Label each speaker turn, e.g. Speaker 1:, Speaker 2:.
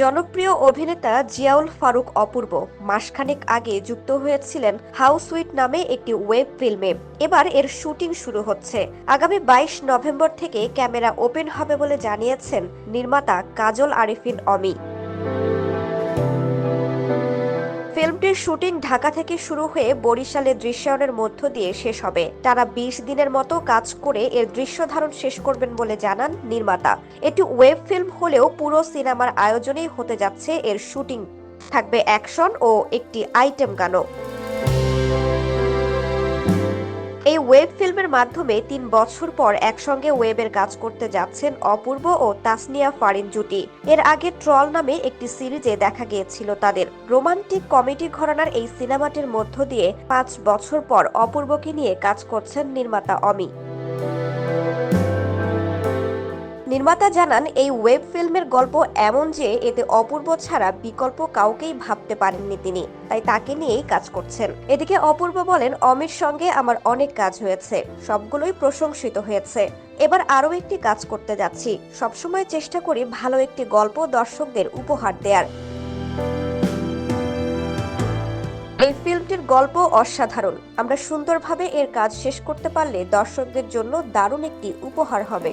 Speaker 1: জনপ্রিয় অভিনেতা জিয়াউল ফারুক অপূর্ব মাসখানেক আগে যুক্ত হয়েছিলেন হাউস উইট নামে একটি ওয়েব ফিল্মে। এবার এর শুটিং শুরু হচ্ছে। আগামী বাইশ নভেম্বর থেকে ক্যামেরা ওপেন হবে বলে জানিয়েছেন নির্মাতা কাজল আরিফিন অমি। ফিল্মটির শুটিং ঢাকা থেকে শুরু হয়ে বরিশালে দৃশ্যায়নের মধ্য দিয়ে শেষ হবে। তারা বিশ দিনের মতো কাজ করে এর দৃশ্য ধারণ শেষ করবেন বলে জানান নির্মাতা। এটি ওয়েব ফিল্ম হলেও পুরো সিনেমার আয়োজনেই হতে যাচ্ছে এর শুটিং। থাকবে অ্যাকশন ও একটি আইটেম গানও। এই ওয়েব ফিল্মের মাধ্যমে তিন বছর পর একসঙ্গে ওয়েবের কাজ করতে যাচ্ছেন অপূর্ব ও তাসনিয়া ফারিন জুটি। এর আগে ট্রল নামে একটি সিরিজে দেখা গিয়েছিল তাদের। রোমান্টিক কমেডি ঘরানার এই সিনেমাটির মধ্য দিয়ে পাঁচ বছর পর অপূর্বকে নিয়ে কাজ করছেন নির্মাতা অমি। নির্মাতা জানান, এই ওয়েব ফিল্মের গল্প এমন যে এতে অপূর্ব ছাড়া বিকল্প কাউকেই ভাবতে পারেননি তিনি, তাই তাকে নিয়েই কাজ করছেন। এদিকে অপূর্ব বলেন, অমির সঙ্গে আমার অনেক কাজ হয়েছে, সবগুলোই প্রশংসিত হয়েছে। এবার আরও একটি কাজ করতে যাচ্ছি, সবসময় চেষ্টা করি ভালো একটি গল্প দর্শকদের উপহার দেওয়ার এই ফিল্মটির গল্প অসাধারণ। আমরা সুন্দরভাবে এর কাজ শেষ করতে পারলে দর্শকদের জন্য দারুণ একটি উপহার হবে।